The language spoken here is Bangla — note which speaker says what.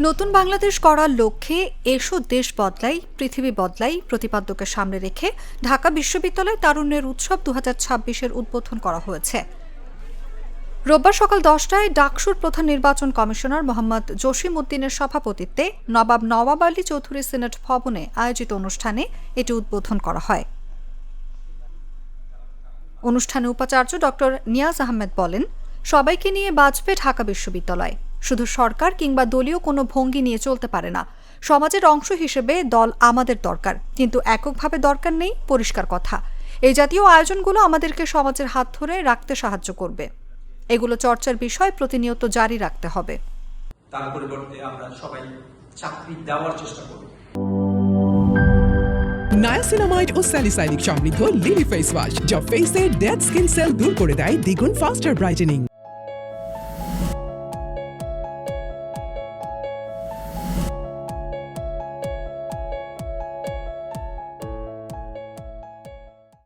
Speaker 1: নতুন বাংলাদেশ করার লক্ষ্যে এসো দেশ বদলাই, পৃথিবী বদলাই প্রতিপাদ্যকে সামনে রেখে ঢাকা বিশ্ববিদ্যালয় তারুণ্যের উৎসব দু হাজার উদ্বোধন করা হয়েছে। রোববার সকাল দশটায় ডাকসুর প্রধান নির্বাচন কমিশনার মোহাম্মদ জসিম উদ্দিনের সভাপতিত্বে নবাব নওয়াব আলী চৌধুরী সিনেট ভবনে আয়োজিত অনুষ্ঠানে এটি উদ্বোধন করা হয়। অনুষ্ঠানে উপাচার্য ডক্টর নিয়াজ আহমেদ বলেন, সবাইকে নিয়ে বাঁচবে ঢাকা বিশ্ববিদ্যালয়। শুধু সরকার কিংবা দলীয় কোনো ভঙ্গি নিয়ে চলতে পারে না। সমাজের অংশ হিসেবে দল আমাদের দরকার কিন্তু এককভাবে দরকার নেই পরিষ্কার কথা। এই জাতীয় আয়োজনগুলো আমাদেরকে সমাজের হাত ধরে রাখতে সাহায্য করবে। এগুলো চর্চার বিষয় প্রতিনিয়ত জারি রাখতে হবে।
Speaker 2: তার পরিবর্তে আমরা সবাই চাকরি দেওয়ার চেষ্টা করব।
Speaker 3: নায়াসিনামাইড ও স্যালিসাইলিক সমৃদ্ধ লিলি ফেস ওয়াশ যা ফেসের ডেড স্কিন সেল দূর করে দেয় দ্বিগুণ ফাস্টার ব্রাইটেনিং